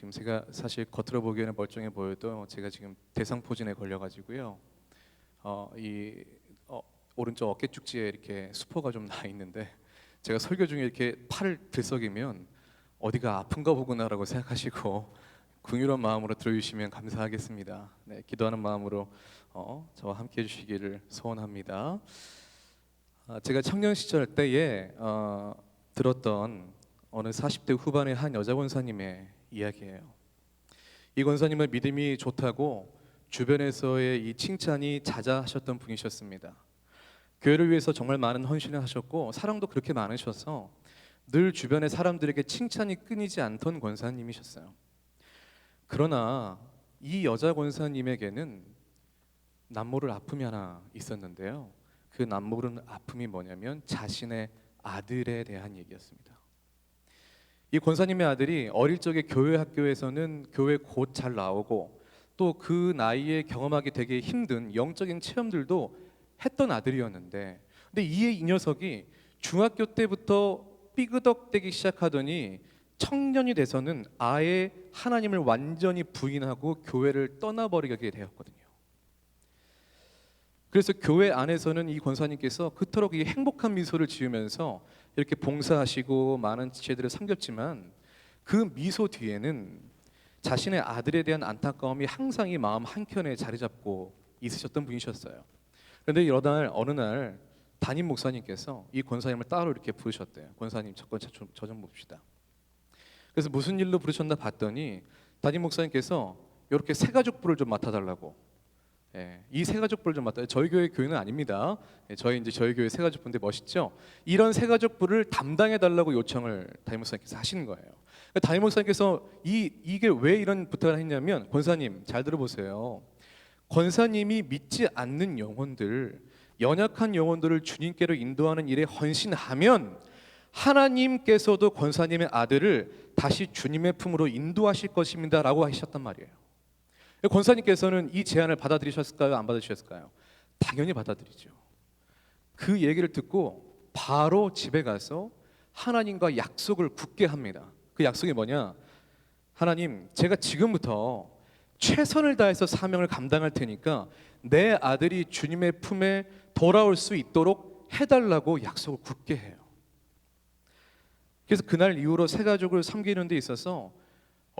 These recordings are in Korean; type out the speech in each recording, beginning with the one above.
지금 제가 사실 겉으로 보기에는 멀쩡해 보여도 제가 지금 대상포진에 걸려가지고요. 어, 이 어, 오른쪽 어깨 축지에 이렇게 수포가 좀 나 있는데 제가 설교 중에 이렇게 팔을 들썩이면 어디가 아픈가 보구나라고 생각하시고 긍휼한 마음으로 들어주시면 감사하겠습니다. 네, 기도하는 마음으로 어, 저와 함께 해주시기를 소원합니다. 아, 제가 청년 시절 때에 어, 들었던 어느 40대 후반의 한 여자 권사님의 이야기예요. 이 권사님은 믿음이 좋다고 주변에서의 이 칭찬이 자자하셨던 분이셨습니다. 교회를 위해서 정말 많은 헌신을 하셨고 사랑도 그렇게 많으셔서 늘 주변의 사람들에게 칭찬이 끊이지 않던 권사님이셨어요. 그러나 이 여자 권사님에게는 남모를 아픔이 하나 있었는데요. 그 남모르는 아픔이 뭐냐면 자신의 아들에 대한 얘기였습니다. 이 권사님의 아들이 어릴 적에 교회 학교에서는 교회 곧 잘 나오고 또 그 나이에 경험하기 되게 힘든 영적인 체험들도 했던 아들이었는데 근데 이에 이 녀석이 중학교 때부터 삐그덕대기 시작하더니 청년이 돼서는 아예 하나님을 완전히 부인하고 교회를 떠나버리게 되었거든요. 그래서 교회 안에서는 이 권사님께서 그토록 이 행복한 미소를 지으면서 이렇게 봉사하시고 많은 지체들을 섬겼지만 그 미소 뒤에는 자신의 아들에 대한 안타까움이 항상 이 마음 한켠에 자리 잡고 있으셨던 분이셨어요. 그런데 이러다 날 어느 날 담임 목사님께서 이 권사님을 따로 이렇게 부르셨대요. 권사님 저건 저좀 봅시다. 그래서 무슨 일로 부르셨나 봤더니 담임 목사님께서 이렇게 새 가족부를 좀 맡아달라고 예, 이 세가족부를 좀 맡아 저희 교회 교회는 아닙니다. 예, 저희 이제 저희 교회 세가족부인데 멋있죠. 이런 세가족부를 담당해 달라고 요청을 담임 목사님께서 하신 거예요. 그러니까 담임 목사님께서 이 이게 왜 이런 부탁을 했냐면 권사님 잘 들어보세요. 권사님이 믿지 않는 영혼들, 연약한 영혼들을 주님께로 인도하는 일에 헌신하면 하나님께서도 권사님의 아들을 다시 주님의 품으로 인도하실 것입니다라고 하셨단 말이에요. 권사님께서는 이 제안을 받아들이셨을까요? 안 받으셨을까요? 당연히 받아들이죠. 그 얘기를 듣고 바로 집에 가서 하나님과 약속을 굳게 합니다. 그 약속이 뭐냐? 하나님, 제가 지금부터 최선을 다해서 사명을 감당할 테니까 내 아들이 주님의 품에 돌아올 수 있도록 해달라고 약속을 굳게 해요. 그래서 그날 이후로 새 가족을 섬기는 데 있어서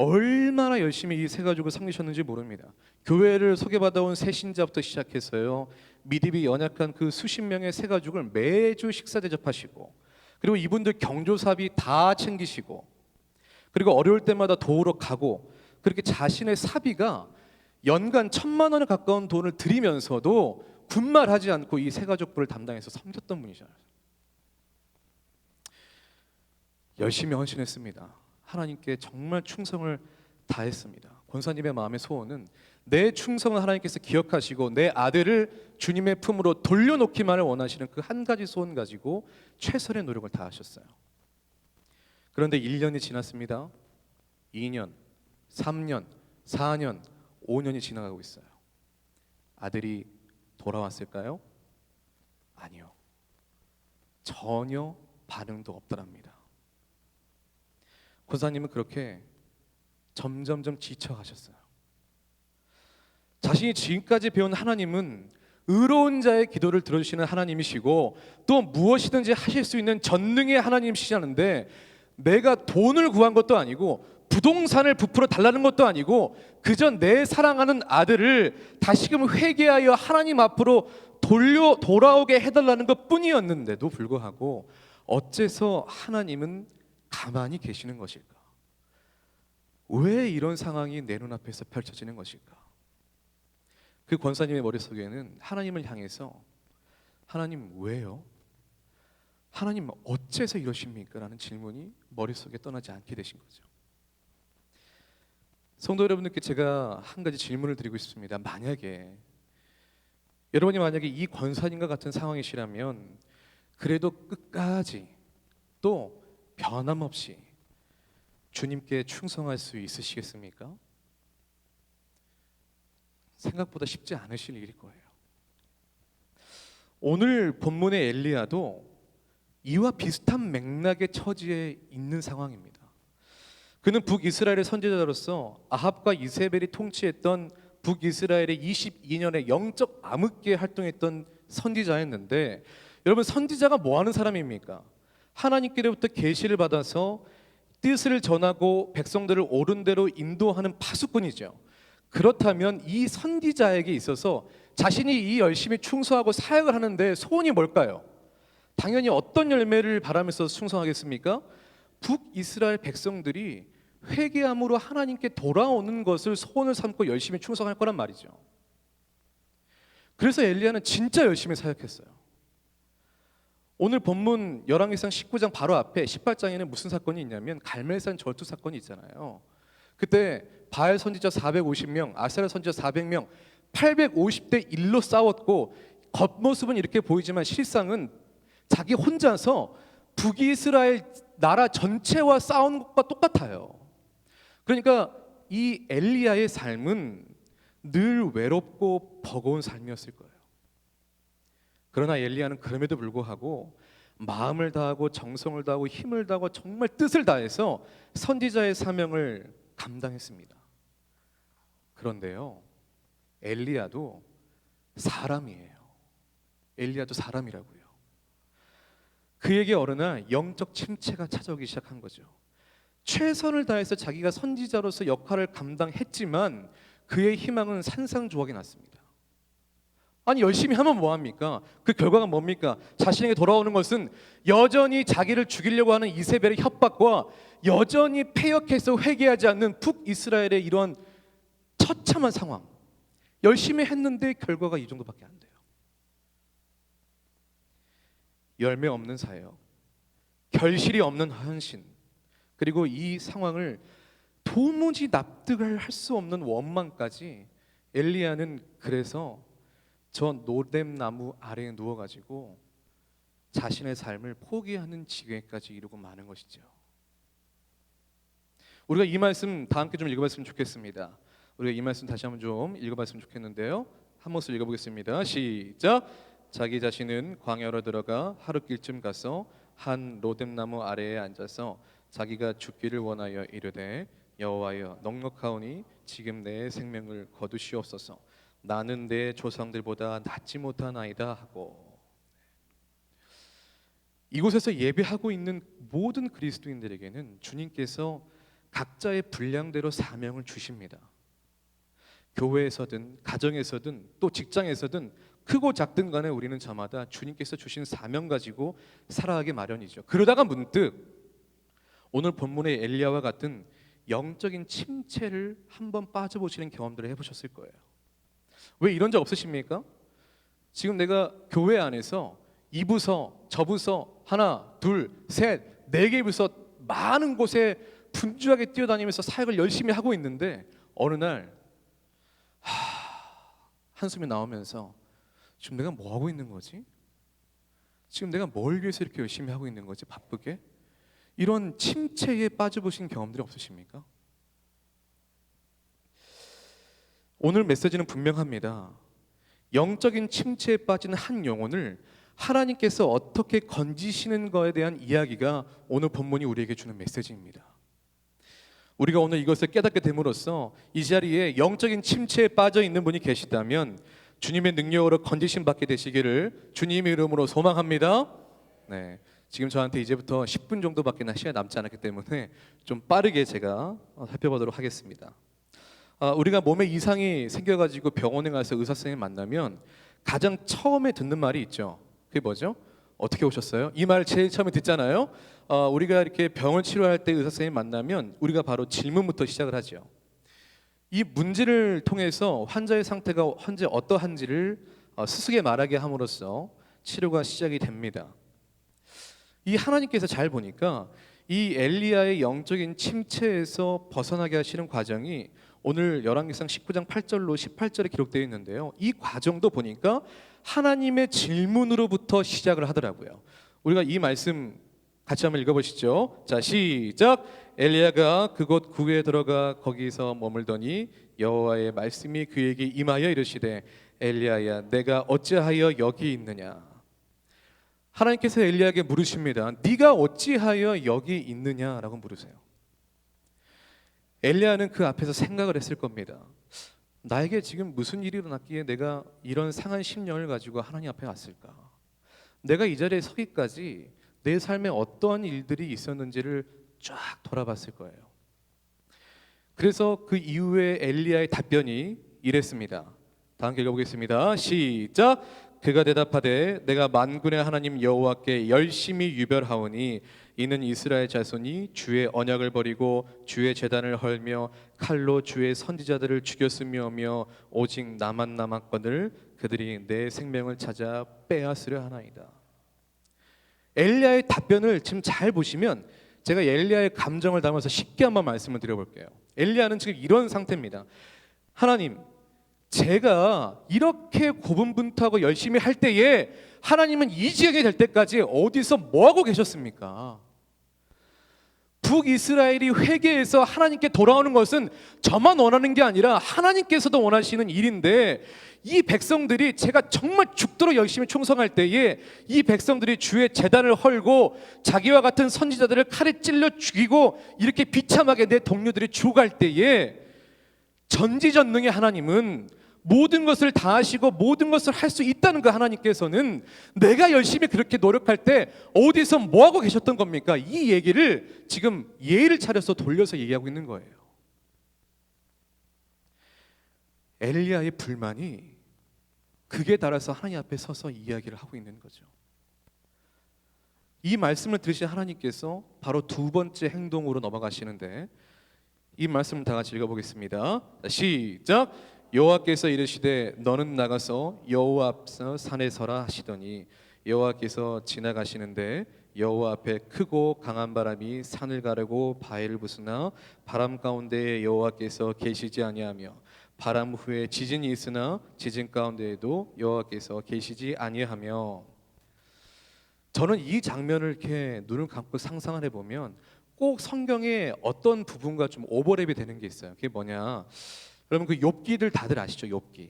얼마나 열심히 이 세 가족을 섬기셨는지 모릅니다. 교회를 소개받아온 새 신자부터 시작해서요. 믿음이 연약한 그 수십 명의 새 가족을 매주 식사 대접하시고 그리고 이분들 경조 사비 다 챙기시고 그리고 어려울 때마다 도우러 가고 그렇게 자신의 사비가 연간 천만 원에 가까운 돈을 들이면서도 군말하지 않고 이새 가족부를 담당해서 섬겼던 분이잖아요. 열심히 헌신했습니다. 하나님께 정말 충성을 다했습니다. 권사님의 마음의 소원은 내 충성을 하나님께서 기억하시고 내 아들을 주님의 품으로 돌려놓기만을 원하시는 그 한 가지 소원 가지고 최선의 노력을 다하셨어요. 그런데 1년이 지났습니다. 2년, 3년, 4년, 5년이 지나가고 있어요. 아들이 돌아왔을까요? 아니요. 전혀 반응도 없더랍니다. 권사님은 그렇게 점점점 지쳐가셨어요. 자신이 지금까지 배운 하나님은 의로운 자의 기도를 들어주시는 하나님이시고 또 무엇이든지 하실 수 있는 전능의 하나님이시는데 내가 돈을 구한 것도 아니고 부동산을 부풀어 달라는 것도 아니고 그저 내 사랑하는 아들을 다시금 회개하여 하나님 앞으로 돌려 돌아오게 해달라는 것 뿐이었는데도 불구하고 어째서 하나님은 가만히 계시는 것일까? 왜 이런 상황이 내 눈앞에서 펼쳐지는 것일까? 그 권사님의 머릿속에는 하나님을 향해서 하나님 왜요? 하나님 어째서 이러십니까? 라는 질문이 머릿속에 떠나지 않게 되신 거죠. 성도 여러분들께 제가 한 가지 질문을 드리고 싶습니다. 만약에 여러분이 만약에 이 권사님과 같은 상황이시라면 그래도 끝까지 또 변함없이 주님께 충성할 수 있으시겠습니까? 생각보다 쉽지 않으실 일일 거예요. 오늘 본문의 엘리야도 이와 비슷한 맥락의 처지에 있는 상황입니다. 그는 북이스라엘의 선지자로서 아합과 이세벨이 통치했던 북이스라엘의 22년의 영적 암흑기에 활동했던 선지자였는데 여러분 선지자가 뭐 하는 사람입니까? 하나님께로부터 계시를 받아서 뜻을 전하고 백성들을 옳은 대로 인도하는 파수꾼이죠. 그렇다면 이 선지자에게 있어서 자신이 이 열심히 충성하고 사역을 하는데 소원이 뭘까요? 당연히 어떤 열매를 바라면서 충성하겠습니까? 북이스라엘 백성들이 회개함으로 하나님께 돌아오는 것을 소원을 삼고 열심히 충성할 거란 말이죠. 그래서 엘리야는 진짜 열심히 사역했어요. 오늘 본문 열왕기상 19장 바로 앞에 18장에는 무슨 사건이 있냐면 갈멜산 전투 사건이 있잖아요. 그때 바알 선지자 450명, 아세라 선지자 400명, 850대 1로 싸웠고 겉모습은 이렇게 보이지만 실상은 자기 혼자서 북이스라엘 나라 전체와 싸운 것과 똑같아요. 그러니까 이 엘리야의 삶은 늘 외롭고 버거운 삶이었을 거예요. 그러나 엘리야는 그럼에도 불구하고 마음을 다하고 정성을 다하고 힘을 다하고 정말 뜻을 다해서 선지자의 사명을 감당했습니다. 그런데요, 엘리야도 사람이에요. 엘리야도 사람이라고요. 그에게 어느 날 영적 침체가 찾아오기 시작한 거죠. 최선을 다해서 자기가 선지자로서 역할을 감당했지만 그의 희망은 산산조각이 났습니다. 아니 열심히 하면 뭐 합니까? 그 결과가 뭡니까? 자신에게 돌아오는 것은 여전히 자기를 죽이려고 하는 이세벨의 협박과 여전히 폐역해서 회개하지 않는 북이스라엘의 이런 처참한 상황. 열심히 했는데 결과가 이 정도밖에 안 돼요. 열매 없는 사역, 결실이 없는 헌신, 그리고 이 상황을 도무지 납득을 할 수 없는 원망까지 엘리야는 그래서 저 노뎀 나무 아래에 누워 가지고 자신의 삶을 포기하는 지경까지 이르고 마는 것이죠. 우리가 이 말씀 다 함께 좀 읽어봤으면 좋겠습니다. 우리가 이 말씀 다시 한번 좀 읽어봤으면 좋겠는데요. 한 모습 읽어보겠습니다. 시작. 자기 자신은 광야로 들어가 하루길쯤 가서 한 로뎀나무 아래에 앉아서 자기가 죽기를 원하여 이르되 여호와여 넉넉하오니 지금 내 생명을 거두시옵소서. 나는 내 조상들보다 낫지 못하나이다 하고 이곳에서 예배하고 있는 모든 그리스도인들에게는 주님께서 각자의 분량대로 사명을 주십니다. 교회에서든 가정에서든 또 직장에서든 크고 작든 간에 우리는 저마다 주님께서 주신 사명 가지고 살아가기 마련이죠. 그러다가 문득 오늘 본문의 엘리야와 같은 영적인 침체를 한번 빠져보시는 경험들을 해보셨을 거예요. 왜 이런 적 없으십니까? 지금 내가 교회 안에서 이 부서, 저 부서 하나, 둘, 셋, 네 개 부서 많은 곳에 분주하게 뛰어다니면서 사역을 열심히 하고 있는데 어느 날 하, 한숨이 나오면서 지금 내가 뭐 하고 있는 거지? 지금 내가 뭘 위해서 이렇게 열심히 하고 있는 거지? 바쁘게? 이런 침체에 빠져보신 경험들이 없으십니까? 오늘 메시지는 분명합니다. 영적인 침체에 빠진 한 영혼을 하나님께서 어떻게 건지시는 것에 대한 이야기가 오늘 본문이 우리에게 주는 메시지입니다. 우리가 오늘 이것을 깨닫게 됨으로써 이 자리에 영적인 침체에 빠져 있는 분이 계시다면 주님의 능력으로 건지심 받게 되시기를 주님의 이름으로 소망합니다. 네. 지금 저한테 이제부터 10분 정도밖에 시간 남지 않았기 때문에 좀 빠르게 제가 살펴보도록 하겠습니다. 아, 우리가 몸에 이상이 생겨가지고 병원에 가서 의사 선생님 만나면 가장 처음에 듣는 말이 있죠. 그게 뭐죠? 어떻게 오셨어요? 이 말 제일 처음에 듣잖아요. 어, 우리가 이렇게 병을 치료할 때 의사 선생님 만나면 우리가 바로 질문부터 시작을 하죠. 이 문제를 통해서 환자의 상태가 현재 어떠한지를 어, 스스게 말하게 함으로써 치료가 시작이 됩니다. 이 하나님께서 잘 보니까 이 엘리야의 영적인 침체에서 벗어나게 하시는 과정이 오늘 열왕기상 19장 8절로 18절에 기록되어 있는데요. 이 과정도 보니까 하나님의 질문으로부터 시작을 하더라고요. 우리가 이 말씀 같이 한번 읽어보시죠. 자 시작. 엘리야가 그곳 구에 들어가 거기서 머물더니 여호와의 말씀이 그에게 임하여 이르시되 엘리야야 내가 어찌하여 여기 있느냐 하나님께서 엘리야에게 물으십니다. 네가 어찌하여 여기 있느냐라고 물으세요. 엘리야는 그 앞에서 생각을 했을 겁니다. 나에게 지금 무슨 일이 일어났기에 내가 이런 상한 심령을 가지고 하나님 앞에 왔을까? 내가 이 자리에 서기까지 내 삶에 어떠한 일들이 있었는지를 쫙 돌아봤을 거예요. 그래서 그 이후에 엘리야의 답변이 이랬습니다. 다음 읽어보겠습니다. 시작. 그가 대답하되 내가 만군의 하나님 여호와께 열심히 유별하오니 이는 이스라엘 자손이 주의 언약을 버리고 주의 제단을 헐며 칼로 주의 선지자들을 죽였으며 며 오직 나만 남았거늘 그들이 내 생명을 찾아 빼앗으려 하나이다. 엘리야의 답변을 지금 잘 보시면 제가 엘리야의 감정을 담아서 쉽게 한번 말씀을 드려볼게요. 엘리야는 지금 이런 상태입니다. 하나님, 제가 이렇게 고분분투하고 열심히 할 때에 하나님은 이 지역에 될 때까지 어디서 뭐 하고 계셨습니까? 북이스라엘이 회개해서 하나님께 돌아오는 것은 저만 원하는 게 아니라 하나님께서도 원하시는 일인데 이 백성들이 제가 정말 죽도록 열심히 충성할 때에 이 백성들이 주의 재단을 헐고 자기와 같은 선지자들을 칼에 찔러 죽이고 이렇게 비참하게 내 동료들이 죽어갈 때에 전지전능의 하나님은 모든 것을 다 하시고 모든 것을 할 수 있다는 그 하나님께서는 내가 열심히 그렇게 노력할 때 어디서 뭐 하고 계셨던 겁니까? 이 얘기를 지금 예의를 차려서 돌려서 얘기하고 있는 거예요. 엘리야의 불만이 극에 달아서 하나님 앞에 서서 이야기를 하고 있는 거죠. 이 말씀을 들으신 하나님께서 바로 두 번째 행동으로 넘어가시는데 이 말씀을 다 같이 읽어보겠습니다. 시작. 여호와께서 이르시되 너는 나가서 여호와 앞서 산에 서라 하시더니 여호와께서 지나가시는데 여호와 앞에 크고 강한 바람이 산을 가르고 바위를 부수나 바람 가운데 여호와께서 계시지 아니하며 바람 후에 지진이 있으나 지진 가운데에도 여호와께서 계시지 아니하며 저는 이 장면을 이렇게 눈을 감고 상상을 해보면 꼭 성경의 어떤 부분과 좀 오버랩이 되는 게 있어요. 그게 뭐냐? 여러분 그 욥기들 다들 아시죠? 욥기.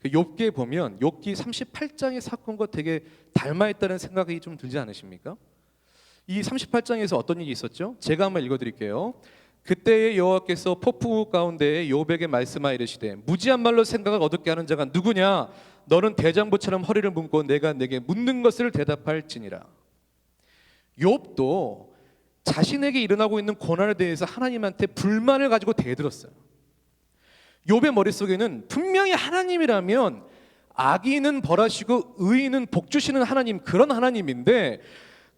그 욥기에 보면 욥기 38장의 사건과 되게 닮아 있다는 생각이 좀 들지 않으십니까? 이 38장에서 어떤 일이 있었죠? 제가 한번 읽어 드릴게요. 그때의 여호와께서 폭풍우 가운데 욥에게 말씀하여 이르시되 무지한 말로 생각을 어둡게 하는 자가 누구냐 너는 대장부처럼 허리를 묶고 내가 내게 묻는 것을 대답할지니라 욥도 자신에게 일어나고 있는 고난에 대해서 하나님한테 불만을 가지고 대들었어요 욥의 머릿속에는 분명히 하나님이라면 악인은 벌하시고 의인은 복 주시는 하나님 그런 하나님인데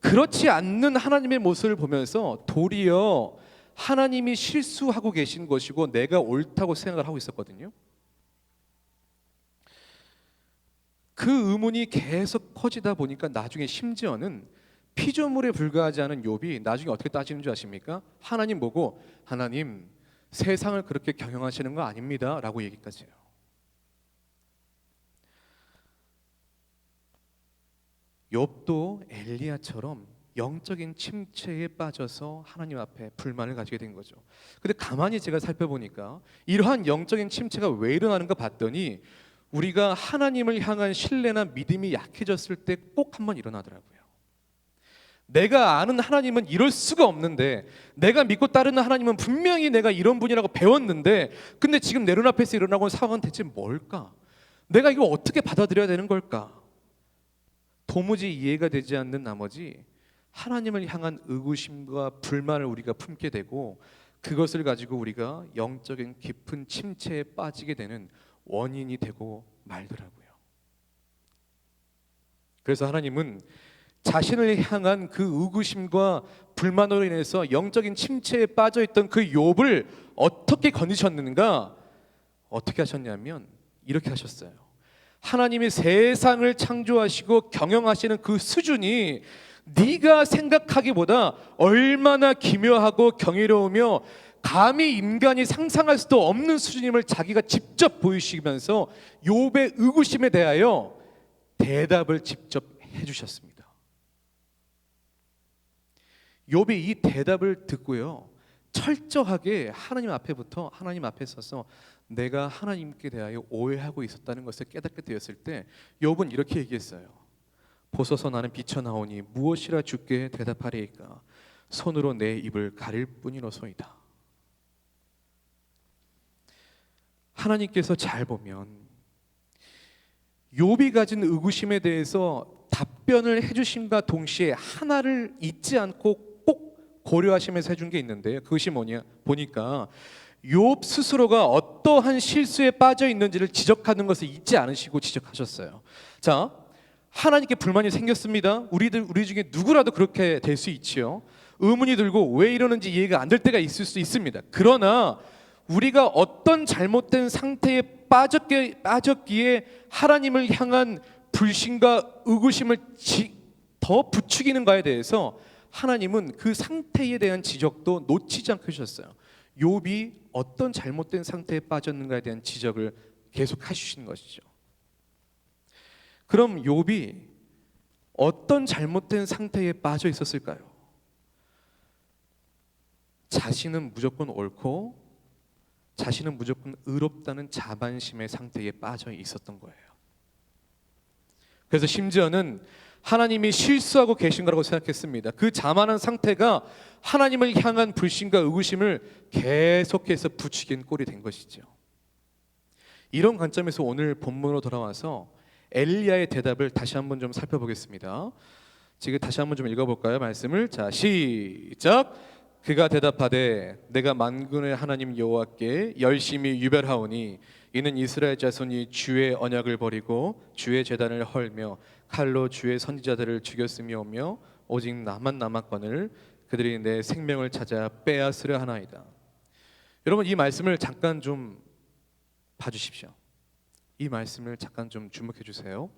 그렇지 않는 하나님의 모습을 보면서 도리어 하나님이 실수하고 계신 것이고 내가 옳다고 생각을 하고 있었거든요. 그 의문이 계속 커지다 보니까 나중에 심지어는 피조물에 불과하지 않은 욥이 나중에 어떻게 따지는 줄 아십니까? 하나님 보고 하나님 세상을 그렇게 경영하시는 거 아닙니다 라고 얘기까지 해요. 욥도 엘리야처럼 영적인 침체에 빠져서 하나님 앞에 불만을 가지게 된 거죠. 근데 가만히 제가 살펴보니까 이러한 영적인 침체가 왜 일어나는가 봤더니 우리가 하나님을 향한 신뢰나 믿음이 약해졌을 때 꼭 한번 일어나더라고요. 내가 아는 하나님은 이럴 수가 없는데 내가 믿고 따르는 하나님은 분명히 내가 이런 분이라고 배웠는데 근데 지금 내 눈앞에서 일어나고 있는 상황은 대체 뭘까? 내가 이거 어떻게 받아들여야 되는 걸까? 도무지 이해가 되지 않는 나머지 하나님을 향한 의구심과 불만을 우리가 품게 되고 그것을 가지고 우리가 영적인 깊은 침체에 빠지게 되는 원인이 되고 말더라고요. 그래서 하나님은 자신을 향한 그 의구심과 불만으로 인해서 영적인 침체에 빠져 있던 그 욥을 어떻게 건지셨는가? 어떻게 하셨냐면 이렇게 하셨어요. 하나님이 세상을 창조하시고 경영하시는 그 수준이 네가 생각하기보다 얼마나 기묘하고 경이로우며 감히 인간이 상상할 수도 없는 수준임을 자기가 직접 보이시면서 욥의 의구심에 대하여 대답을 직접 해 주셨습니다. 욥이 이 대답을 듣고요. 철저하게 하나님 앞에부터 하나님 앞에 서서 내가 하나님께 대하여 오해하고 있었다는 것을 깨닫게 되었을 때 욥은 이렇게 얘기했어요. 보소서 나는 비쳐나오니 무엇이라 주께 대답하리이까 손으로 내 입을 가릴 뿐이로소이다. 하나님께서 잘 보면 욥이 가진 의구심에 대해서 답변을 해주심과 동시에 하나를 잊지 않고 꼭 고려하시면서 해준 게 있는데요. 그것이 뭐냐 보니까 욥 스스로가 어떠한 실수에 빠져 있는지를 지적하는 것을 잊지 않으시고 지적하셨어요. 자, 하나님께 불만이 생겼습니다. 우리들 우리 중에 누구라도 그렇게 될 수 있지요. 의문이 들고 왜 이러는지 이해가 안 될 때가 있을 수 있습니다. 그러나 우리가 어떤 잘못된 상태에 빠졌기에, 빠졌기에 하나님을 향한 불신과 의구심을 지, 더 부추기는가에 대해서 하나님은 그 상태에 대한 지적도 놓치지 않고 하셨어요. 욥이 어떤 잘못된 상태에 빠졌는가에 대한 지적을 계속 하시는 것이죠. 그럼 욥이 어떤 잘못된 상태에 빠져 있었을까요? 자신은 무조건 옳고 자신은 무조건 의롭다는 자반심의 상태에 빠져 있었던 거예요. 그래서 심지어는 하나님이 실수하고 계신 거라고 생각했습니다. 그 자만한 상태가 하나님을 향한 불신과 의구심을 계속해서 부추긴 꼴이 된 것이죠. 이런 관점에서 오늘 본문으로 돌아와서 엘리야의 대답을 다시 한번 좀 살펴보겠습니다. 지금 다시 한번 좀 읽어볼까요? 말씀을 자 시작. 그가 대답하되 내가 만군의 하나님 여호와께 열심히 유별하오니 이는 이스라엘 자손이 주의 언약을 버리고 주의 제단을 헐며 칼로 주의 선지자들을 죽였음이오며 오직 나만 남았거늘 그들이 내 생명을 찾아 빼앗으려 하나이다. 여러분 이 말씀을 잠깐 좀 봐주십시오. 이 말씀을 잠깐 좀 주목해 주세요.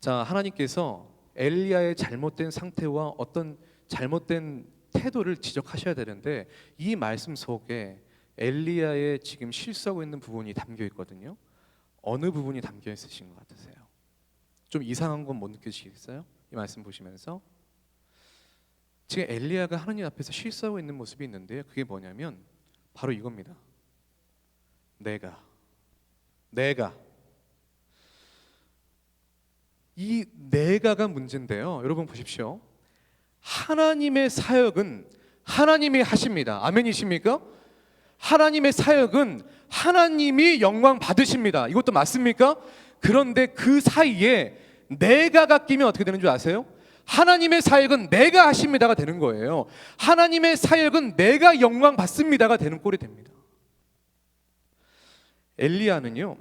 자 하나님께서 엘리야의 잘못된 상태와 어떤 잘못된 태도를 지적하셔야 되는데 이 말씀 속에 엘리야의 지금 실수하고 있는 부분이 담겨 있거든요. 어느 부분이 담겨 있으신 것 같으세요? 좀 이상한 건 못 느끼시겠어요? 이 말씀 보시면서 지금 엘리야가 하나님 앞에서 실수하고 있는 모습이 있는데요. 그게 뭐냐면 바로 이겁니다. 내가 내가 이 내가가 문제인데요. 여러분 보십시오. 하나님의 사역은 하나님이 하십니다. 아멘이십니까? 하나님의 사역은 하나님이 영광 받으십니다. 이것도 맞습니까? 그런데 그 사이에 내가가 끼면 어떻게 되는 줄 아세요? 하나님의 사역은 내가 하십니다가 되는 거예요. 하나님의 사역은 내가 영광 받습니다가 되는 꼴이 됩니다. 엘리야는요.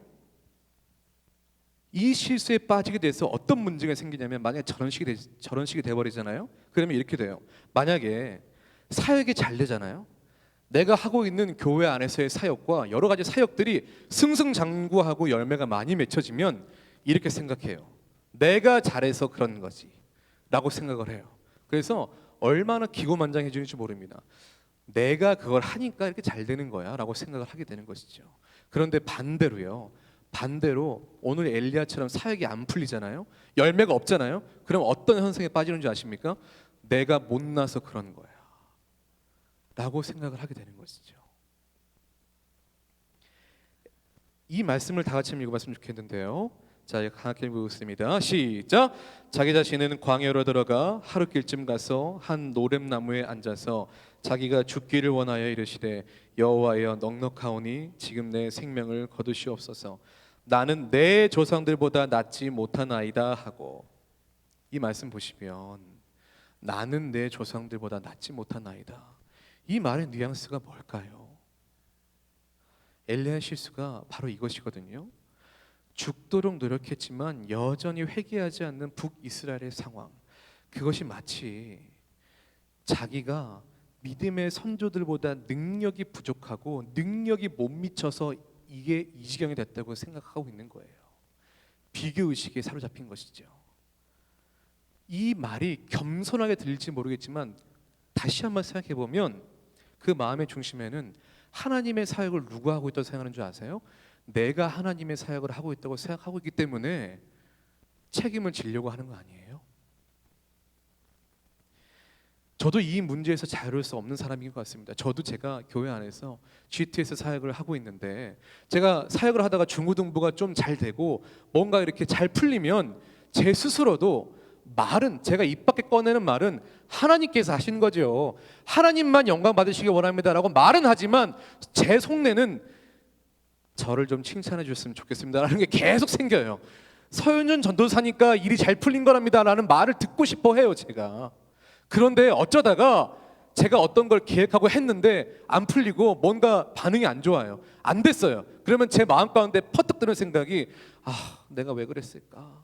이 실수에 빠지게 돼서 어떤 문제가 생기냐면 만약에 저런 식이 되, 저런 식이 돼 버리잖아요. 그러면 이렇게 돼요. 만약에 사역이 잘 되잖아요. 내가 하고 있는 교회 안에서의 사역과 여러 가지 사역들이 승승장구하고 열매가 많이 맺혀지면 이렇게 생각해요. 내가 잘해서 그런 거지 라고 생각을 해요. 그래서 얼마나 기고만장해지는지 모릅니다. 내가 그걸 하니까 이렇게 잘 되는 거야 라고 생각을 하게 되는 것이죠. 그런데 반대로요. 반대로 오늘 엘리야처럼 사역이 안 풀리잖아요. 열매가 없잖아요. 그럼 어떤 현상에 빠지는지 아십니까? 내가 못나서 그런 거야. 라고 생각을 하게 되는 것이죠. 이 말씀을 다 같이 읽어봤으면 좋겠는데요. 자, 함께 읽겠습니다. 시작. 자기 자신은 광야로 들어가 하루 길쯤 가서 한 노렘나무에 앉아서 자기가 죽기를 원하여 이르시되 여호와여 넉넉하오니 지금 내 생명을 거두시옵소서. 나는 내 조상들보다 낫지 못하나이다 하고 이 말씀 보시면 나는 내 조상들보다 낫지 못하나이다. 이 말의 뉘앙스가 뭘까요? 엘리야 실수가 바로 이것이거든요. 죽도록 노력했지만 여전히 회개하지 않는 북이스라엘의 상황. 그것이 마치 자기가 믿음의 선조들보다 능력이 부족하고 능력이 못 미쳐서 이게 이 지경이 됐다고 생각하고 있는 거예요. 비교 의식에 사로잡힌 것이죠. 이 말이 겸손하게 들릴지 모르겠지만 다시 한번 생각해 보면 그 마음의 중심에는 하나님의 사역을 누가 하고 있다고 생각하는 줄 아세요? 내가 하나님의 사역을 하고 있다고 생각하고 있기 때문에 책임을 지려고 하는 거 아니에요? 저도 이 문제에서 자유로울 수 없는 사람인 것 같습니다. 저도 제가 교회 안에서 GTS 사역을 하고 있는데 제가 사역을 하다가 중고등부가 좀 잘 되고 뭔가 이렇게 잘 풀리면 제 스스로도 말은 제가 입 밖에 꺼내는 말은 하나님께서 하신 거죠. 하나님만 영광 받으시기 원합니다라고 말은 하지만 제 속내는 저를 좀 칭찬해 주셨으면 좋겠습니다라는 게 계속 생겨요. 서윤준 전도사니까 일이 잘 풀린 거랍니다라는 말을 듣고 싶어 해요, 제가. 그런데 어쩌다가 제가 어떤 걸 계획하고 했는데 안 풀리고 뭔가 반응이 안 좋아요. 안 됐어요. 그러면 제 마음 가운데 퍼뜩 드는 생각이 아, 내가 왜 그랬을까?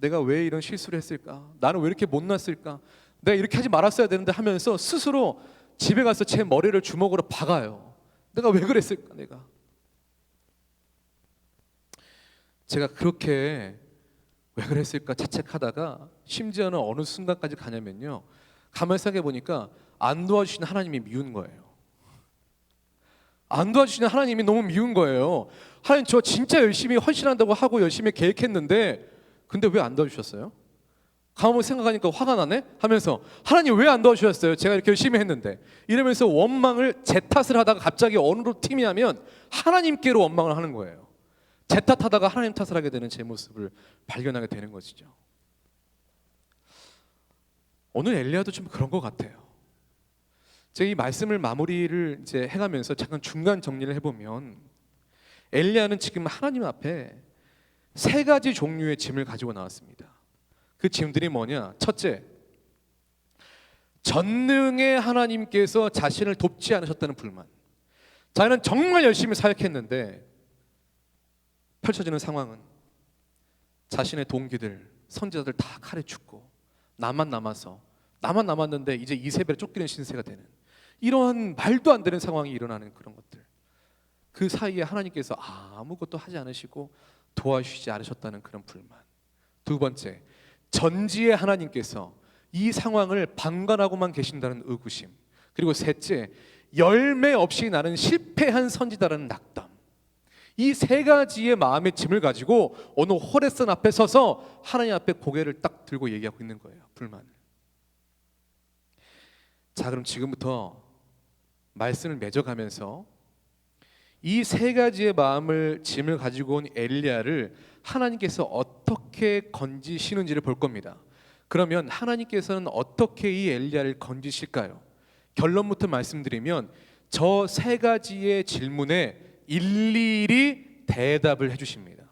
내가 왜 이런 실수를 했을까? 나는 왜 이렇게 못났을까? 내가 이렇게 하지 말았어야 되는데 하면서 스스로 집에 가서 제 머리를 주먹으로 박아요. 내가 왜 그랬을까? 내가 제가 그렇게 왜 그랬을까 자책하다가 심지어는 어느 순간까지 가냐면요. 가만히 생각해 보니까 안 도와주시는 하나님이 미운 거예요. 안 도와주시는 하나님이 너무 미운 거예요. 하나님 저 진짜 열심히 헌신한다고 하고 열심히 계획했는데 근데 왜 안 도와주셨어요? 가만히 생각하니까 화가 나네 하면서 하나님 왜 안 도와주셨어요? 제가 이렇게 열심히 했는데 이러면서 원망을 제 탓을 하다가 갑자기 어느로 팀이 하면 하나님께로 원망을 하는 거예요. 제 탓하다가 하나님 탓을 하게 되는 제 모습을 발견하게 되는 것이죠. 오늘 엘리야도 좀 그런 것 같아요. 제가 이 말씀을 마무리를 이제 해가면서 잠깐 중간 정리를 해보면 엘리야는 지금 하나님 앞에 세 가지 종류의 짐을 가지고 나왔습니다. 그 짐들이 뭐냐? 첫째, 전능의 하나님께서 자신을 돕지 않으셨다는 불만. 자기는 정말 열심히 사역했는데 펼쳐지는 상황은 자신의 동기들, 선지자들 다 칼에 죽고 나만 남아서 나만 남았는데 이제 이세벨에 쫓기는 신세가 되는 이러한 말도 안 되는 상황이 일어나는 그런 것들. 그 사이에 하나님께서 아무것도 하지 않으시고 도와주시지 않으셨다는 그런 불만. 두 번째, 전지의 하나님께서 이 상황을 방관하고만 계신다는 의구심. 그리고 셋째, 열매 없이 나는 실패한 선지자라는 낙담. 이 세 가지의 마음의 짐을 가지고 오늘 호레슨 앞에 서서 하나님 앞에 고개를 딱 들고 얘기하고 있는 거예요. 불만을. 자, 그럼 지금부터 말씀을 맺어가면서 이 세 가지의 마음을 짐을 가지고 온 엘리야를 하나님께서 어떻게 건지시는지를 볼 겁니다. 그러면 하나님께서는 어떻게 이 엘리야를 건지실까요? 결론부터 말씀드리면 저 세 가지의 질문에 일일이 대답을 해주십니다.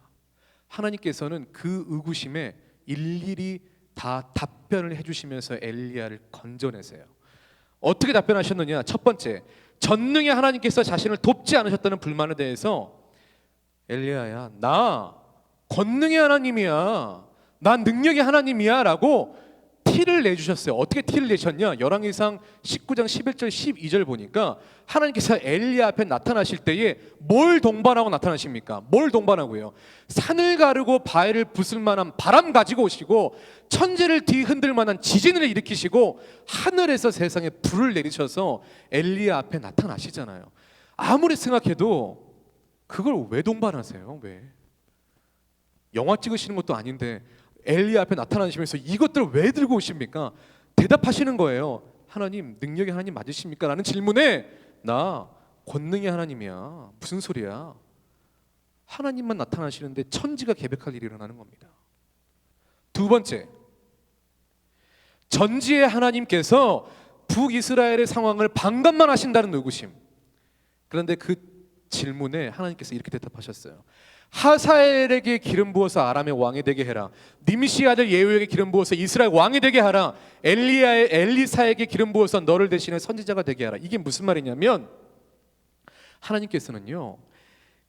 하나님께서는 그 의구심에 일일이 다 답변을 해주시면서 엘리야를 건져내세요. 어떻게 답변하셨느냐? 첫 번째, 전능의 하나님께서 자신을 돕지 않으셨다는 불만에 대해서 엘리야야, 나 권능의 하나님이야. 난 능력의 하나님이야 라고 티를 내주셨어요. 어떻게 티를 내셨냐? 열왕기상 19장 11절 12절 보니까 하나님께서 엘리야 앞에 나타나실 때에 뭘 동반하고 나타나십니까? 뭘 동반하고요? 산을 가르고 바위를 부술 만한 바람 가지고 오시고 천재를 뒤흔들 만한 지진을 일으키시고 하늘에서 세상에 불을 내리셔서 엘리야 앞에 나타나시잖아요. 아무리 생각해도 그걸 왜 동반하세요? 왜? 영화 찍으시는 것도 아닌데 엘리 앞에 나타나시면서 이것들을 왜 들고 오십니까? 대답하시는 거예요. 하나님 능력의 하나님 맞으십니까? 라는 질문에 나 권능의 하나님이야. 무슨 소리야? 하나님만 나타나시는데 천지가 개벽할 일이 일어나는 겁니다. 두 번째, 전지의 하나님께서 북이스라엘의 상황을 방관만 하신다는 의구심. 그런데 그 질문에 하나님께서 이렇게 대답하셨어요. 하사엘에게 기름 부어서 아람의 왕이 되게 해라. 니미시 아들 예후에게 기름 부어서 이스라엘 왕이 되게 하라. 엘리야의 엘리사에게 기름 부어서 너를 대신해 선지자가 되게 하라. 이게 무슨 말이냐면 하나님께서는요.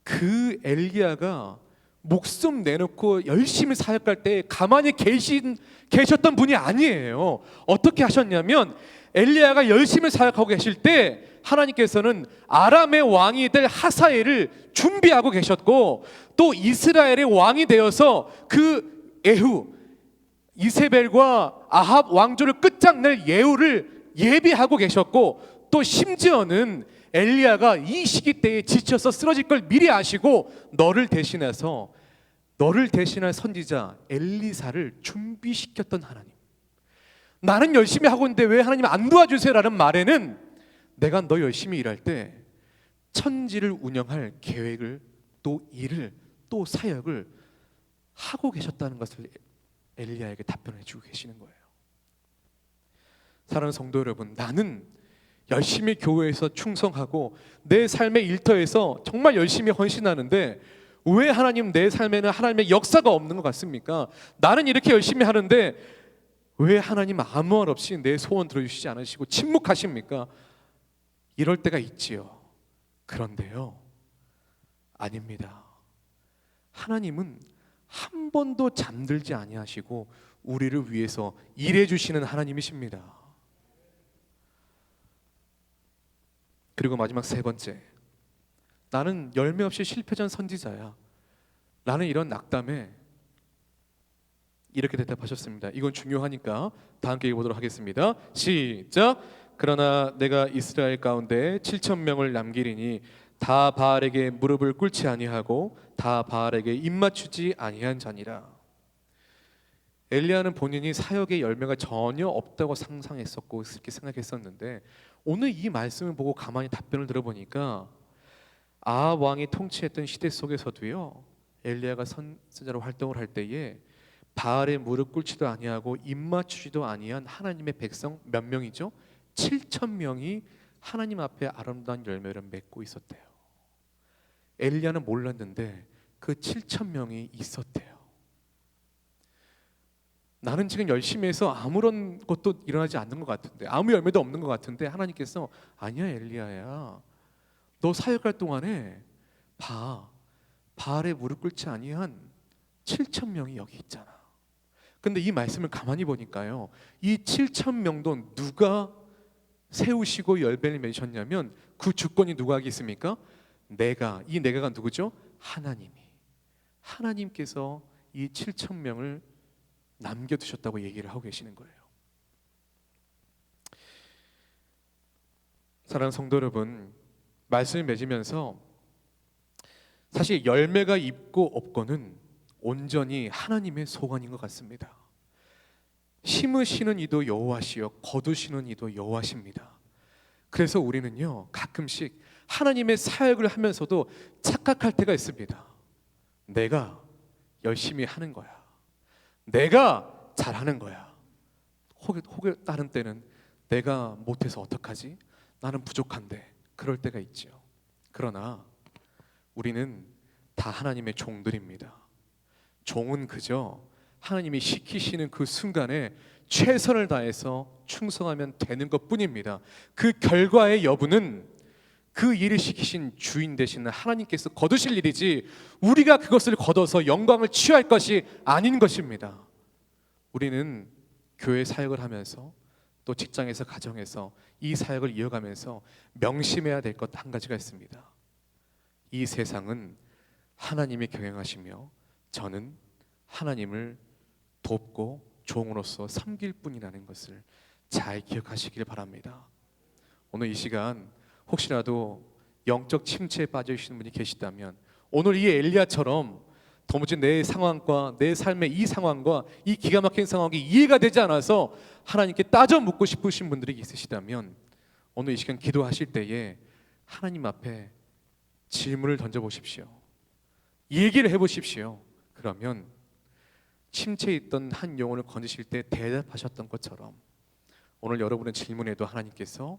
그 엘리야가 목숨 내놓고 열심히 사역할 때 가만히 계신 계셨던 분이 아니에요. 어떻게 하셨냐면 엘리야가 열심히 사역하고 계실 때 하나님께서는 아람의 왕이 될 하사엘을 준비하고 계셨고 또 이스라엘의 왕이 되어서 그 에후 이세벨과 아합 왕조를 끝장낼 예후를 예비하고 계셨고 또 심지어는 엘리야가 이 시기 때에 지쳐서 쓰러질 걸 미리 아시고 너를 대신해서 너를 대신할 선지자 엘리사를 준비시켰던 하나님. 나는 열심히 하고 있는데 왜 하나님 안 도와주세요라는 말에는 내가 너 열심히 일할 때 천지를 운영할 계획을 또 일을 또 사역을 하고 계셨다는 것을 엘리야에게 답변해 주고 계시는 거예요. 사랑하는 성도 여러분, 나는 열심히 교회에서 충성하고 내 삶의 일터에서 정말 열심히 헌신하는데 왜 하나님 내 삶에는 하나님의 역사가 없는 것 같습니까? 나는 이렇게 열심히 하는데 왜 하나님 아무 말 없이 내 소원 들어주시지 않으시고 침묵하십니까? 이럴 때가 있지요. 그런데요, 아닙니다. 하나님은 한 번도 잠들지 아니하시고 우리를 위해서 일해 주시는 하나님이십니다. 그리고 마지막 세 번째, 나는 열매 없이 실패전 선지자야. 라는 이런 낙담에 이렇게 대답하셨습니다. 이건 중요하니까 다 함께 읽어보도록 하겠습니다. 시작. 그러나 내가 이스라엘 가운데 7천 명을 남기리니 다 바알에게 무릎을 꿇지 아니하고 다 바알에게 입 맞추지 아니한 자니라. 엘리야는 본인이 사역의 열매가 전혀 없다고 상상했었고 그렇게 생각했었는데 오늘 이 말씀을 보고 가만히 답변을 들어보니까 아 왕이 통치했던 시대 속에서도요 엘리야가 선지자로 활동을 할 때에 바알의 무릎 꿇지도 아니하고 입 맞추지도 아니한 하나님의 백성 몇 명이죠? 7천 명이 하나님 앞에 아름다운 열매를 맺고 있었대요. 엘리야는 몰랐는데 그 7천 명이 있었대요. 나는 지금 열심히 해서 아무런 것도 일어나지 않는 것 같은데 아무 열매도 없는 것 같은데 하나님께서 아니야 엘리야야 너 사역할 동안에 봐 바알의 무릎 꿇지 아니한 7천 명이 여기 있잖아. 근데 이 말씀을 가만히 보니까요. 이 7천 명도 누가 세우시고 열매를 맺으셨냐면 그 주권이 누구에게 있습니까? 내가 이 내가가 누구죠? 하나님이 하나님께서 이 7천 명을 남겨두셨다고 얘기를 하고 계시는 거예요. 사랑하는 성도 여러분, 말씀을 맺으면서 사실 열매가 있고 없고는 온전히 하나님의 소관인 것 같습니다. 심으시는 이도 여호와시요 거두시는 이도 여호와십니다. 그래서 우리는요 가끔씩 하나님의 사역을 하면서도 착각할 때가 있습니다. 내가 열심히 하는 거야. 내가 잘하는 거야. 혹여, 혹여 다른 때는 내가 못해서 어떡하지? 나는 부족한데 그럴 때가 있죠. 그러나 우리는 다 하나님의 종들입니다. 종은 그저 하나님이 시키시는 그 순간에 최선을 다해서 충성하면 되는 것 뿐입니다. 그 결과의 여부는 그 일을 시키신 주인 되시는 하나님께서 거두실 일이지 우리가 그것을 거둬서 영광을 취할 것이 아닌 것입니다. 우리는 교회 사역을 하면서 또 직장에서 가정에서 이 사역을 이어가면서 명심해야 될 것 한 가지가 있습니다. 이 세상은 하나님이 경영하시며 저는 하나님을 돕고 종으로서 섬길 뿐이라는 것을 잘 기억하시길 바랍니다. 오늘 이 시간 혹시라도 영적 침체에 빠져 계시는 분이 계시다면 오늘 이 엘리야처럼 도무지 내 상황과 내 삶의 이 상황과 이 기가 막힌 상황이 이해가 되지 않아서 하나님께 따져 묻고 싶으신 분들이 있으시다면 오늘 이 시간 기도하실 때에 하나님 앞에 질문을 던져 보십시오. 얘기를 해 보십시오. 그러면 침체에 있던 한 영혼을 건지실 때 대답하셨던 것처럼 오늘 여러분의 질문에도 하나님께서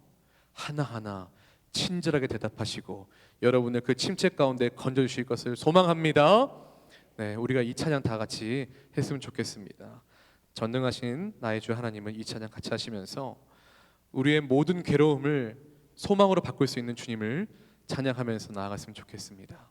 하나하나 친절하게 대답하시고 여러분을 그 침체 가운데 건져 주실 것을 소망합니다. 네, 우리가 이 찬양 다 같이 했으면 좋겠습니다. 전능하신 나의 주 하나님은 이 찬양 같이 하시면서 우리의 모든 괴로움을 소망으로 바꿀 수 있는 주님을 찬양하면서 나아갔으면 좋겠습니다.